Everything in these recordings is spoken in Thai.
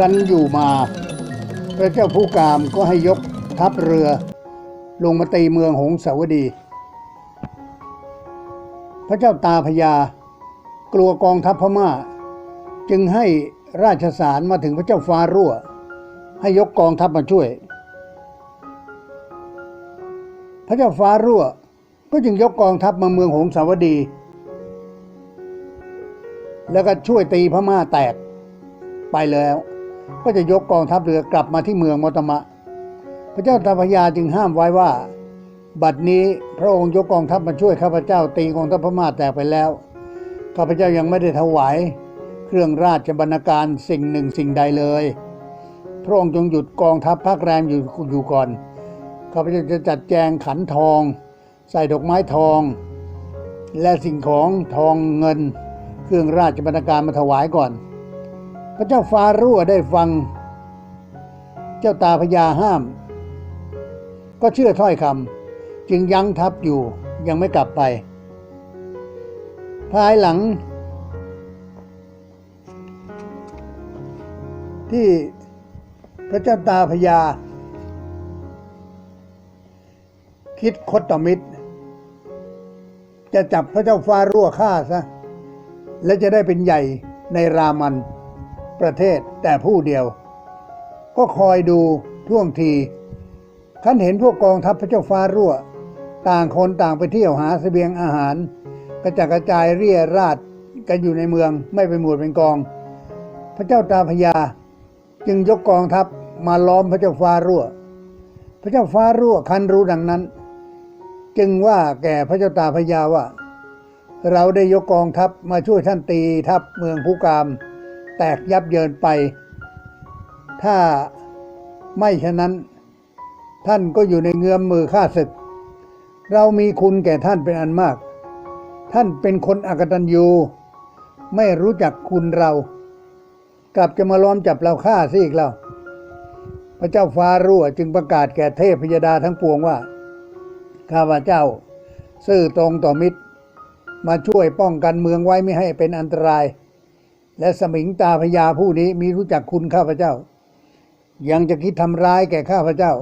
ครั้นอยู่มา พระเจ้าผู้กามก็ให้ยกทัพเรือ ลงมาตีเมืองหงสาวดี พระเจ้าตาพญากลัวกองทัพพม่า จึงให้ราชสารมาถึงพระเจ้าฟ้ารั่ว ให้ยกกองทัพมาช่วย พระเจ้าฟ้ารั่วก็จึงยกกองทัพมาเมืองหงสาวดี แล้วก็ช่วยตีพม่าแตกไปแล้ว ก็จะยกกองทัพเรือกลับมาที่เมืองมอตมะ พระเจ้าตาพญาจึงห้ามไว้ว่า บัดนี้พระองค์ยกกองทัพมาช่วยข้าพเจ้าตีกองทัพพม่าแตกไปแล้วข้าพเจ้ายังไม่ได้ถวายเครื่องราชบรรณาการสิ่งหนึ่งสิ่งใดเลย พระองค์จงหยุดกองทัพพักแรมอยู่อยู่ก่อนข้าพเจ้าจะจัดแจงขันทอง ใส่ดอกไม้ทอง และสิ่งของทองเงิน เครื่องราชบรรณาการมาถวายก่อน พระเจ้าฟารั่วได้ฟัง เจ้าตาพญาห้าม ก็เชื่อถ้อยคำจึงยั้งทัพอยู่ยังไม่กลับไป ภายหลัง ที่พระเจ้าตาพญา คิดคดต่อมิตร จะจับพระเจ้าฟ้ารั่วฆ่าซะ และจะได้เป็นใหญ่ในรามัน ประเทศแต่ผู้เดียว ก็คอยดูท่วงทีท่านเห็นพวกกองทัพพระเจ้าฟ้ารั่ว ต่างคนต่างไปเที่ยวหาเสบียงอาหาร กระจัดกระจายเรี่ยราดกันอยู่ในเมืองไม่เป็นหมู่เป็นกอง พระเจ้าตาพญาจึงยกกองทัพมาล้อมพระเจ้าฟ้ารั่ว พระเจ้าฟ้ารั่วคันรู้ดังนั้น จึงว่าแก่พระเจ้าตาพญาว่า เราได้ยกกองทัพมาช่วยท่านตีทัพเมืองภูกาม แตกยับเยินไป ถ้าไม่ฉะนั้น ท่านก็อยู่ในเงื้อมมือข้าศึก เรามีคุณแก่ท่านเป็นอันมาก ท่านเป็นคนอกตัญญูไม่รู้จักคุณเรา กลับจะมาล้อมจับเราฆ่าซิอีกแล้วพระเจ้าฟ้ารั่วจึงประกาศแก่เทพพยดาทั้งปวงว่า ข้าพเจ้า ซื่อตรงต่อมิตร มาช่วยป้องกันเมืองไว้ไม่ให้เป็นอันตราย และสมิงตาพญาผู้นี้มีรู้จักคุณข้าพเจ้า ยังจะคิดทำร้ายแก่ข้าพเจ้า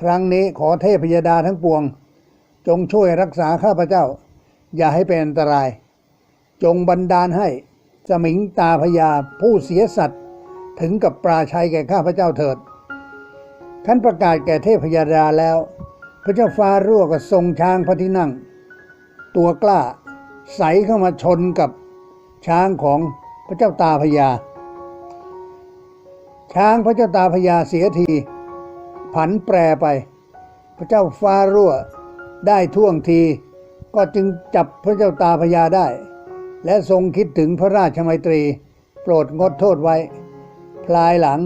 ครั้งนี้ขอเทพยดาทั้งปวง จงช่วยรักษาข้าพเจ้า อย่าให้เป็นอันตราย จงบันดาลให้สมิงตาพญาผู้เสียสัตว์ถึงกับปราชัยแก่ข้าพเจ้าเถิดท่านประกาศแก่เทพยดาแล้ว พระเจ้าฟ้ารั่วก็ทรงช้างพระที่นั่ง ตัวกล้าใสเข้ามาชนกับช้างของ พระเจ้าตาพญา ช้างพระเจ้าตาพญาเสียที ผันแปรไป พระเจ้าฟ้ารั่วได้ท่วงที ก็จึงจับพระเจ้าตาพญาได้ และทรงคิดถึงพระราชมัยตรี โปรดงดโทษไว้ พลายหลัง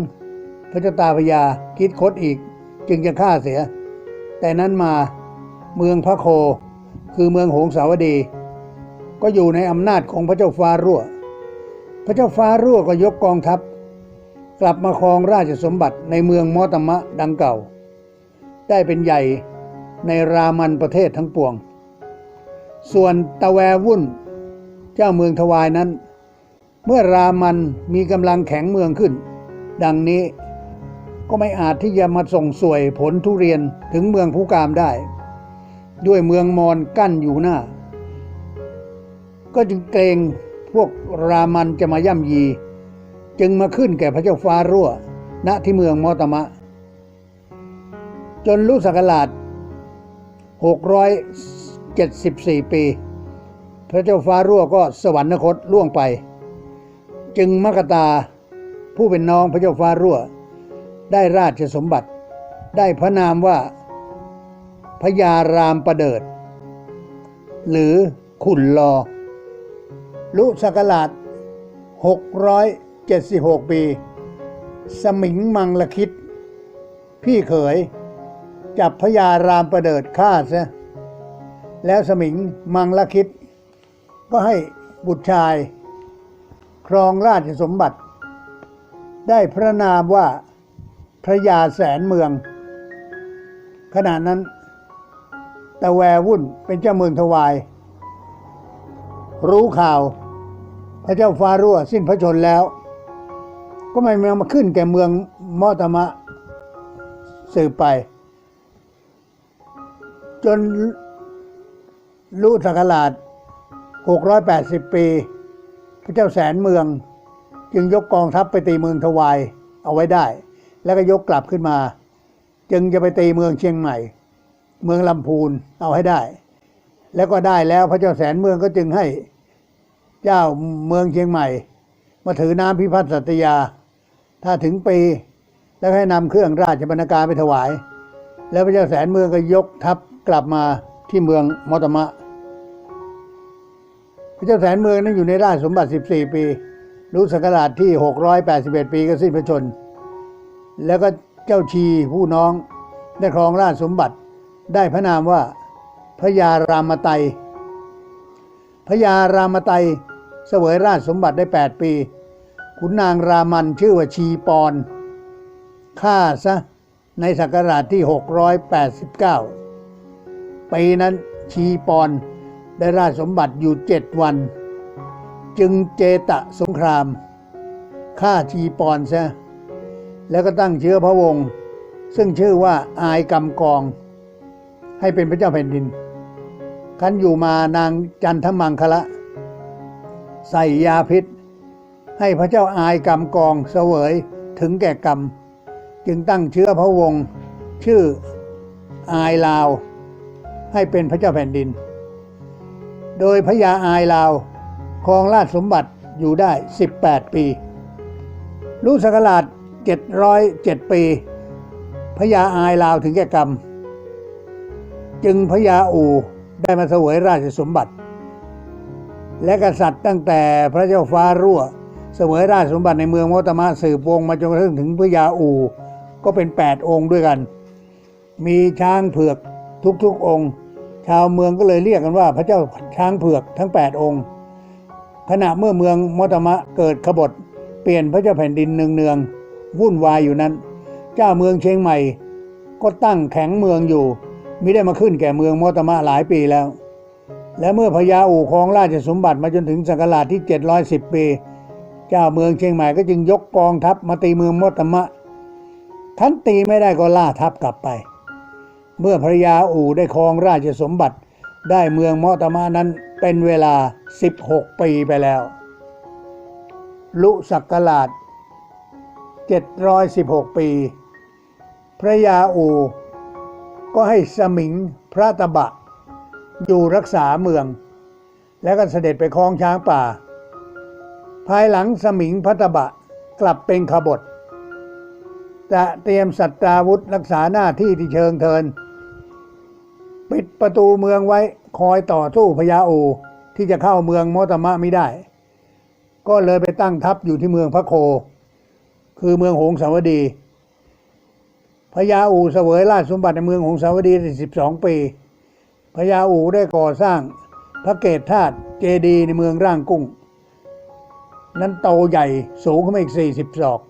พระเจ้าตาพญาคิดคดอีกจึงจะฆ่าเสีย แต่นั้นมาเมืองพระโค คือเมืองหงสาวดี ก็อยู่ในอำนาจของพระเจ้าฟ้ารั่ว พระเจ้าฟ้ารั่วก็ยกกองทัพ กลับมาครองราชสมบัติในเมืองมอตมะดังเก่า ได้เป็นใหญ่ในรามันประเทศทั้งปวง ส่วนตะแววุ่น เจ้าเมืองทวายนั้น เมื่อรามันมีกำลังแข็งเมืองขึ้น ดังนี้ก็ไม่อาจที่จะมาส่งสวยผลทุเรียนถึงเมืองภูกามได้ ด้วยเมืองมอนกั้นอยู่หน้า ก็จึงเกรง พวกรามันจะมาย่ำยี จึงมาขึ้นแก่พระเจ้าฟ้ารั่ว ณที่เมืองมอตมะ จนรู้สักราช674 ปี พระเจ้าฟ้ารั่วก็สวรรคตล่วงไป จึงมกตาผู้เป็นน้องพระเจ้าฟ้ารั่ว ได้ราชสมบัติ ได้พระนามว่าพญารามประเดิด หรือขุนลอ ลุสกราช676 ปี สมิงมังละคิด พี่เขย จับพญารามประเดิดฆ่าซะแล้วสมิงมังละคิด ก็ให้บุตรชาย ครองราชสมบัติ ได้พระนามว่าพระยาแสนเมือง ขณะนั้นตะแววุ่นเป็นเจ้าเมืองทวาย รู้ข่าว พระเจ้าฟารั่วสิ้นพระชนแล้ว ก็ไม่มาขึ้นแก่เมืองมอตมะสืบไป จนรู้สักราช680 ปี พระเจ้าแสนเมือง จึงยกกองทัพไปตีเมืองทวายเอาไว้ได้ แล้วก็ยกกลับขึ้นมา จึงจะไปตีเมืองเชียงใหม่ เมืองลำพูนเอาให้ได้ แล้วก็ได้แล้วพระเจ้าแสนเมืองก็จึงให้ เจ้าเมืองเชียงใหม่ มาถือน้ำพิพัฒน์สัตยา ถ้าถึงปีแล้วให้นำเครื่องราชบรรณาการไปถวาย แล้วพระเจ้าแสนเมืองก็ยกทัพกลับมาที่เมืองมอตมะ พระเจ้าแสนเมืองนั้นอยู่ในราชสมบัติ 14 ปี รู้สักราชที่ 681 ปีก็สิ้นพระชน แล้วก็เจ้าชีผู้น้องได้ครองราชสมบัติได้พระนามว่าพระยารามไตยพระยารามไตย เสวยราชสมบัติได้ 8 ปี ขุนนางรามันชื่อว่าชีปอนฆ่าซะในศักราชที่ 689 ปีนั้นชีปอนได้ราชสมบัติอยู่เจ็ดวัน จึงเจตะสงครามฆ่าชีปอนซะแล้วก็ตั้งเชื้อพระวงศ์ซึ่งชื่อว่าอายกำกอง ให้เป็นพระเจ้าแผ่นดินคันอยู่มานางจันทมังคละ ใส่ยาพิษ ให้พระเจ้าอายกำกองเสวยถึงแก่กรรม จึงตั้งเชื้อพระวงศ์ชื่ออายลาว ให้เป็นพระเจ้าแผ่นดิน โดยพระยาอายลาวครองราชสมบัติอยู่ได้ 18 ปี รู้สักราช707 ปีพระยาอายลาวถึงแก่กรรม จึงพระยาอูได้มาเสวยราชสมบัติ และกษัตริย์ตั้งแต่พระเจ้าฟ้ารั่ว เสวยราชสมบัติในเมืองมอตมะสืบวงศ์มาจนกระทั่งถึงพระยาอู ก็เป็น 8 องค์ด้วยกัน มีช้างเผือกทุกๆองค์ ชาวเมืองก็เลยเรียกกันว่าพระเจ้าช้างเผือกทั้ง 8 องค์ ขณะเมื่อเมืองมอตมะเกิดขบฏเปลี่ยนพระเจ้าแผ่นดินเนืองๆวุ่นวายอยู่นั้น เจ้าเมืองเชียงใหม่ ก็ตั้งแข็งเมืองอยู่ไมิได้มาขึ้นแก่เมืองมอตมะหลายปีแล้ว และเมื่อพญาอู่ครองราชสมบัติมาจนถึงศักราชที่ 710 ปี เจ้าเมืองเชียงใหม่ก็จึงยกกองทัพมาตีเมืองมอตมะ ท่านตีไม่ได้ก็ล่าทัพกลับไป เมื่อพระยาอู่ได้ครองราชสมบัติได้เมืองมอตมะนั้นเป็นเวลา 16 ปีไปแล้ว ลุศักราช 716 ปี พระยาอู่ก็ให้สมิงพระตบะ อยู่รักษาเมือง แล้วก็เสด็จไปคลองช้างป่า ภายหลังสมิงพระตบะกลับเป็นขบฏจะเตรียมสัตราวุธรักษาหน้าที่ที่เชิงเทิน ปิดประตูเมืองไว้คอยต่อสู้พญาอูที่จะเข้าเมืองมอตมะไม่ได้ ก็เลยไปตั้งทัพอยู่ที่เมืองพระโค คือเมืองหงสาวดีพญาอูเสวยราชสมบัติในเมืองหงสาวดีสิบสองปี พญาอูได้ก่อสร้างพระเกศธาตุเจดีย์ในเมืองร่างกุ้ง นั้นโตใหญ่สูงขึ้นมาอีกสี่สิบศอก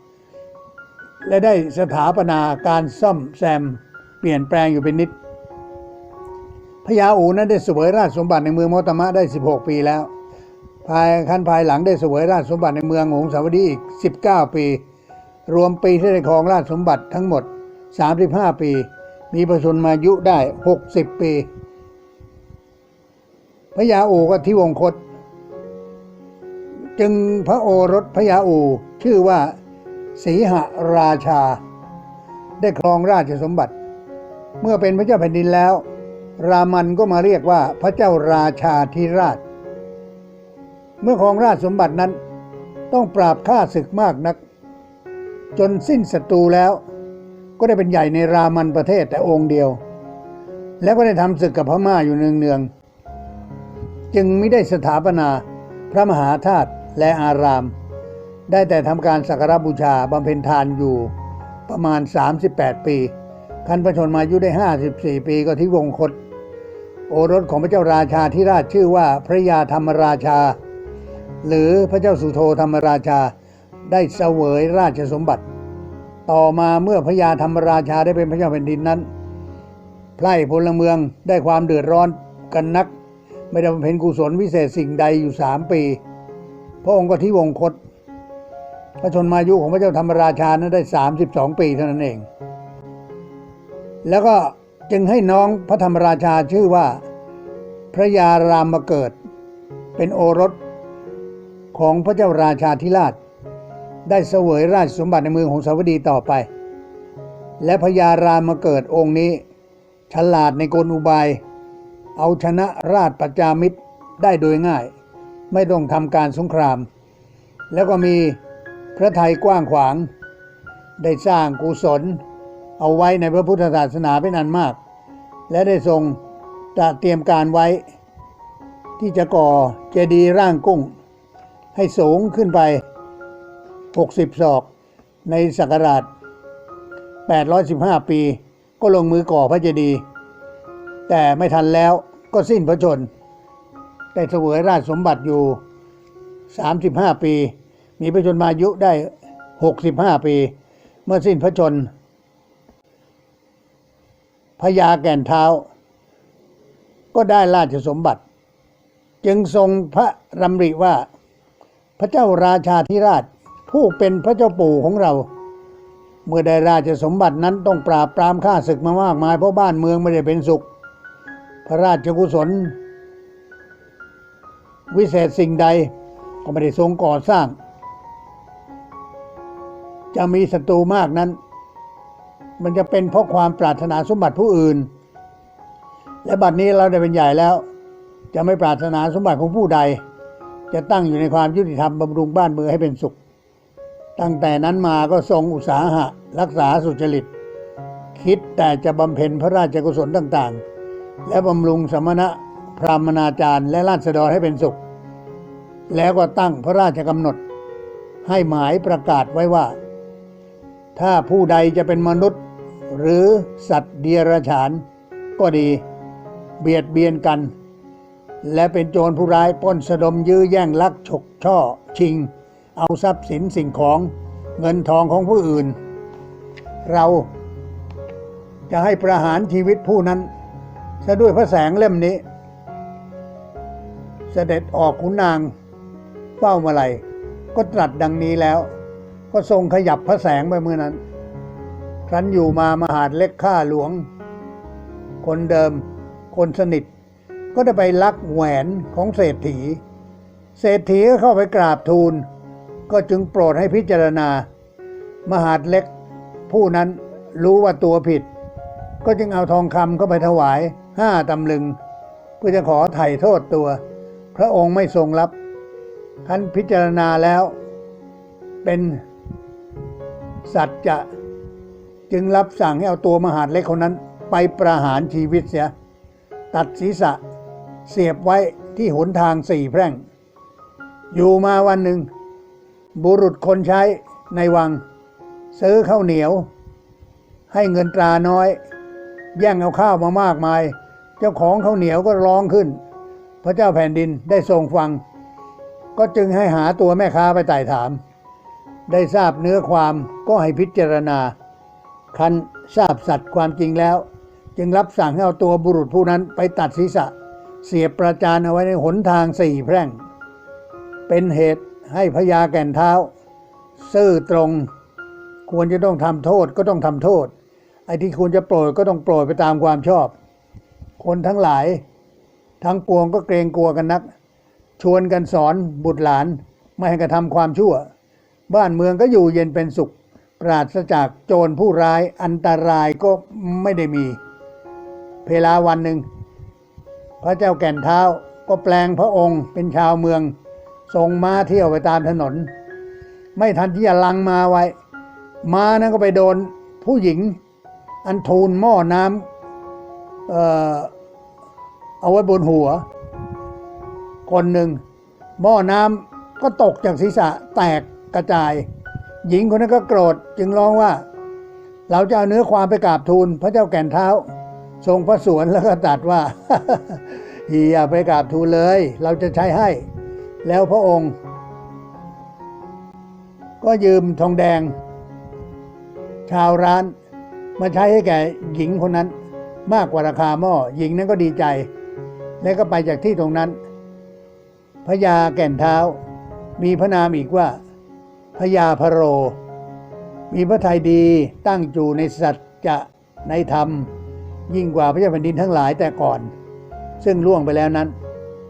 และได้สถาปนาการซ่อมแซมเปลี่ยนแปลงอยู่เป็นนิดพญาอูนั้นได้เสวยราชสมบัติในเมืองมอตมะได้ 16 ปีแล้ว ภายขั้นภายหลังได้เสวยราชสมบัติในเมืองหงสาวดีอีก 19 ปี รวมปีที่ได้ครองราชสมบัติทั้งหมด 35 ปี มีประชนมายุได้ 60 ปี พญาอูก็ที่วงคต จึงพระโอรสพญาอูชื่อว่าสีหราชา ได้ครองราชสมบัติ เมื่อเป็นพระเจ้าแผ่นดินแล้ว รามันก็มาเรียกว่าพระเจ้าราชาธิราช เมื่อครองราชสมบัตินั้น ต้องปราบฆ่าศึกมากนัก จนสิ้นศัตรูแล้ว ก็ได้เป็นใหญ่ในรามันประเทศแต่องค์เดียว แล้วก็ได้ทำศึกกับพม่าอยู่เนืองๆ จึงไม่ได้สถาปนาพระมหาธาตุและอาราม ได้แต่ทำการสักการบูชาบำเพ็ญทานอยู่ประมาณ 38 ปีคันพระชนมายุได้ 54 ปีก็ที่วงคต โอรสของพระเจ้าราชาธิราชชื่อว่าพระยาธรรมราชา หรือพระเจ้าสุโธธรรมราชาได้เสวยราชสมบัติ ต่อมาเมื่อพระยาธรรมราชาได้เป็นพระเจ้าแผ่นดินนั้น ไพร่พลเมืองได้ความเดือดร้อนกันนัก ไม่ได้บำเพ็ญกุศลวิเศษสิ่งใดอยู่สามปี พระองค์ก็ที่วงคต พระชนมายุของพระเจ้าธรรมราชานั้นได้ 32 ปีเท่านั้นเอง แล้วก็จึงให้น้องพระธรรมราชาชื่อว่า พระยารามเกิด เป็นโอรสของพระเจ้าราชาธิราช ได้เสวยราชสมบัติในเมืองของสาวดีต่อไป และพญารามเกิดองค์นี้ฉลาดในกลอุบาย เอาชนะราชประจามิตรได้โดยง่าย ไม่ต้องทำการสงคราม แล้วก็มีพระไทยกว้างขวาง ได้สร้างกุศล เอาไว้ในพระพุทธศาสนาเป็นอันมาก และได้ทรงตระเตรียมการไว้ ที่จะก่อเจดีย์ร่างกุ้ง ให้สูงขึ้นไป 60 ศอก ในศักราช 815 ปี ก็ลงมือก่อพระเจดีย์ แต่ไม่ทันแล้วก็สิ้นพระชน ได้เสวยราชสมบัติอยู่ 35 ปี มีพระชนมายุได้ 65 ปี เมื่อสิ้นพระชนพญาแก่นเท้า ก็ได้ราชสมบัติ จึงทรงพระรำริว่า พระเจ้าราชาธิราชผู้เป็นพระเจ้าปู่ของเรา เมื่อได้ราชสมบัตินั้นต้องปราบปรามข้าศึกมามากมายเพราะบ้านเมืองไม่ได้เป็นสุข พระราชกุศล วิเศษสิ่งใดก็ไม่ได้ทรงก่อสร้าง จะมีศัตรูมากนั้น มันจะเป็นเพราะความปรารถนาสมบัติผู้อื่น และบัดนี้เราได้เป็นใหญ่แล้ว จะไม่ปรารถนาสมบัติของผู้ใด จะตั้งอยู่ในความยุติธรรมบำรุงบ้านเมืองให้เป็นสุข ตั้งแต่นั้นมาก็ทรงอุตสาหะ รักษาสุจริต คิดแต่จะบำเพ็ญพระราชกุศลต่าง ๆ และบำรุงสมณะพรามนาจารย์และราษฎรให้เป็นสุข แล้วก็ตั้งพระราชกำหนด ให้หมายประกาศไว้ว่า ถ้าผู้ใดจะเป็นมนุษย์ หรือสัตว์เดียรฉาน ก็ดี เบียดเบียนกัน และเป็นโจรผู้ร้ายป้นสะดมยื้อแย่งลักฉกช่อชิง เอาทรัพย์สินสิ่งของเงินทองของผู้อื่น เราจะให้ประหารชีวิตผู้นั้น ซะด้วยพระแสงเล่มนี้ เสด็จออกขุนนางเฝ้ามาลัยก็ตรัสดังนี้แล้ว ก็ทรงขยับพระแสงไปเมื่อนั้นครั้นอยู่มามหาดเล็กข้าหลวง คนเดิม คนสนิท ก็ได้ไปลักแหวนของเศรษฐี เศรษฐีก็เข้าไปกราบทูล ก็จึงโปรดให้พิจารณา มหาดเล็กผู้นั้นรู้ว่าตัวผิด ก็จึงเอาทองคำเข้าไปถวายห้าตำลึง เพื่อจะขอไถ่โทษตัว พระองค์ไม่ทรงรับท่านพิจารณาแล้ว เป็นสัตว์จะจึงรับสั่งให้เอาตัวมหาดเล็กคนนั้น ไปประหารชีวิตเสีย ตัดศีรษะเสียบไว้ที่หนทางสี่แพร่ง อยู่มาวันหนึ่ง บุรุษคนใช้ในวัง ซื้อข้าวเหนียว ให้เงินตราน้อย แย่งเอาข้าวมามากมาย เจ้าของข้าวเหนียวก็ร้องขึ้น พระเจ้าแผ่นดินได้ทรงฟัง ก็จึงให้หาตัวแม่ค้าไปไต่ถาม ได้ทราบเนื้อความก็ให้พิจารณา คันทราบสัตว์ความจริงแล้ว จึงรับสั่งให้เอาตัวบุรุษผู้นั้นไปตัดศีรษะ เสียบประจานเอาไว้ในหนทางสี่แพร่ง เป็นเหตุให้พญาแก่นเท้า ซื่อตรง ควรจะต้องทำโทษก็ต้องทำโทษ ไอ้ที่ควรจะโปรดก็ต้องโปรดไปตามความชอบ คนทั้งหลาย ทั้งปวงก็เกรงกลัวกันนัก ชวนกันสอนบุตรหลานไม่ให้กระทำความชั่ว บ้านเมืองก็อยู่เย็นเป็นสุข ปราศจากโจรผู้ร้ายอันตรายก็ไม่ได้มี เพลาวันหนึ่ง พระเจ้าแก่นเท้าก็แปลงพระองค์เป็นชาวเมือง ทรงม้าเที่ยวไปตามถนน ไม่ทันที่จะลังมาไว้ ม้านั้นก็ไปโดนผู้หญิง อันทูลหม้อน้ำเอ่อเอาไว้บนหัว คนหนึ่ง หม้อน้ำก็ตกจากศีรษะแตกกระจาย หญิงคนนั้นก็โกรธจึงร้องว่า เราจะเอาเนื้อความไปกราบทูลพระเจ้าแก่นเท้า ทรงพระสวนแล้วก็ตัดว่าอย่าไปกราบทูลเลย เราจะใช้ให้ แล้วพระองค์ ก็ยืมทองแดง ชาวร้าน มาใช้ให้แก่หญิงคนนั้นมากกว่าราคาหม้อหญิงนั้นก็ดีใจ แล้วก็ไปจากที่ตรงนั้นพญาแก่นเท้า มีพระนามอีกว่าพญาพโร มีพระทัยดีตั้งอยู่ในสัจจะในธรรม ยิ่งกว่าพระเจ้าแผ่นดินทั้งหลายแต่ก่อน ซึ่งล่วงไปแล้วนั้น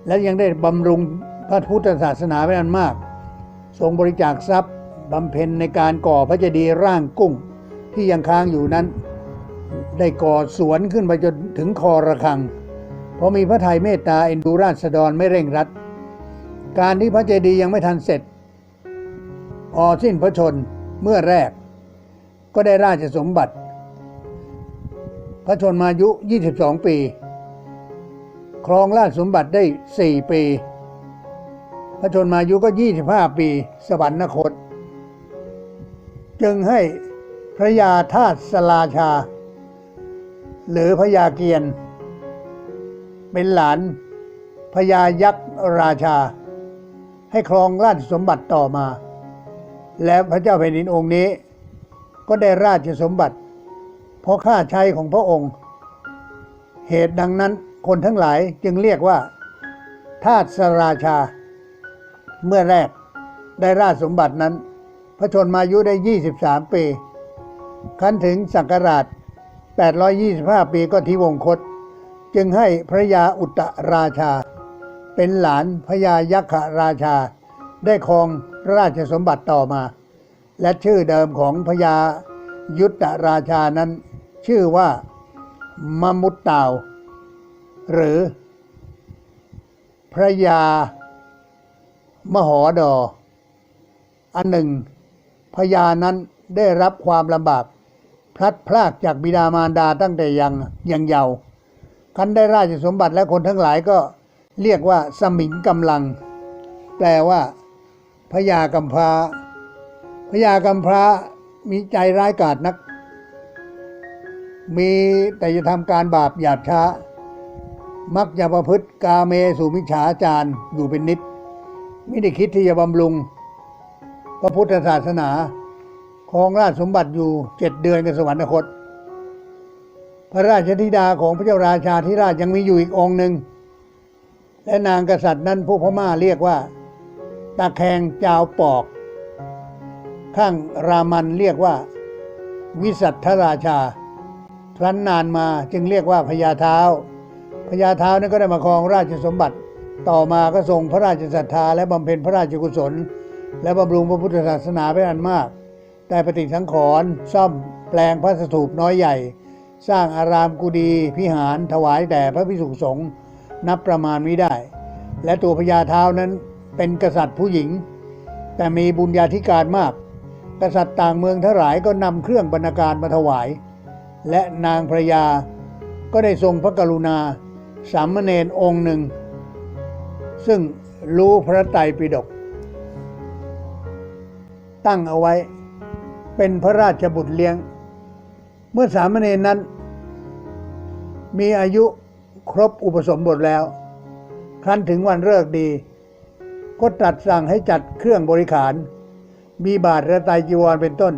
และยังได้บำรุงพระพุทธศาสนาไว้นานมาก ทรงบริจาคทรัพย์บำเพ็ญในการก่อพระเจดีย์ร่างกุ้ง ที่ยังค้างอยู่นั้น ได้ก่อสวนขึ้นไปจนถึงคอระฆัง เพราะมีพระทัยเมตตาเอ็นดูราษฎรไม่เร่งรัด การที่พระเจดีย์ยังไม่ทันเสร็จ พอสิ้นพระชนเมื่อแรก ก็ได้ราชสมบัติ พระชนมายุ 22 ปี ครองราชสมบัติได้ 4 ปี พระชนมายุก็ 25 ปี สวรรคต จึงให้ พระยาทาตสราชา หรือพระยาเกียรติเป็นหลานพญายักษ์ราชา ให้ครองราชสมบัติต่อมา และพระเจ้าแผ่นดินองค์นี้ ก็ได้ราชสมบัติ เพราะข้าใช้ของพระองค์ เหตุดังนั้นคนทั้งหลายจึงเรียกว่าทาสราชา เมื่อแรกได้ราชสมบัตินั้น พระชนมายุได้ 23 ปี คันถึงสักราช 825 ปีก็ทิวงคต จึงให้พระยาอุตราชา เป็นหลานพระยายักขราชา ได้ครองราชสมบัติต่อมา และชื่อเดิมของพญายุตราชานั้น ชื่อว่ามมุตตาว หรือ พระยามหอดอ อันหนึ่งพญานั้นได้รับความลำบาก พลัดพรากจากบิดามารดาตั้งแต่ยังยังเยาว์คันได้ราชสมบัติและคนทั้งหลายก็เรียกว่าสมิงกำลัง แปลว่าพญากำพร้าพญากำพร้ามีใจร้ายกาจนัก มีแต่จะทำการบาปหยาบช้า มักจะประพฤติกาเมสุมิฉาจารอยู่เป็นนิด ไม่ได้คิดที่จะบำรุง พระพุทธศาสนา ครองราชสมบัติอยู่เจ็ดเดือนกับสวรรคต พระราชธิดาของพระเจ้าราชาธิราชยังมีอยู่อีกองหนึ่ง และนางกษัตริย์นั้นพวกพม่าเรียกว่า ตาแคงจาวปอก ข้างรามันเรียกว่า วิสัทธราชา ครั้นนานมาจึงเรียกว่าพญาเท้าพญาเท้านั้นก็ได้มาครองราชสมบัติ ต่อมาก็ทรงพระราชศรัทธาและบำเพ็ญพระราชกุศล และบำรุงพระพุทธศาสนาไปอันมาก ได้ปฏิสังขรณ์ซ่อมแปลงพระสถูปน้อยใหญ่ สร้างอารามกุฎีพิหารถวายแด่พระพิสุสงฆ์นับประมาณไม่ได้ และตัวพญาเท้านั้นเป็นกษัตริย์ผู้หญิง แต่มีบุญญาธิการมาก กษัตริย์ต่างเมืองทั้งหลายก็นำเครื่องบรรณาการมาถวาย และนางพระยาก็ได้ทรงพระกรุณา สามเณรองค์หนึ่ง ซึ่งรู้พระไตรปิฎกตั้งเอาไว้ เป็นพระราชบุตรเลี้ยง เมื่อสามเณรนั้น มีอายุครบอุปสมบทแล้ว ครั้นถึงวันเลิกดี ก็ตรัสสั่งให้จัดเครื่องบริขาร มีบาทและไตจีวรเป็นต้น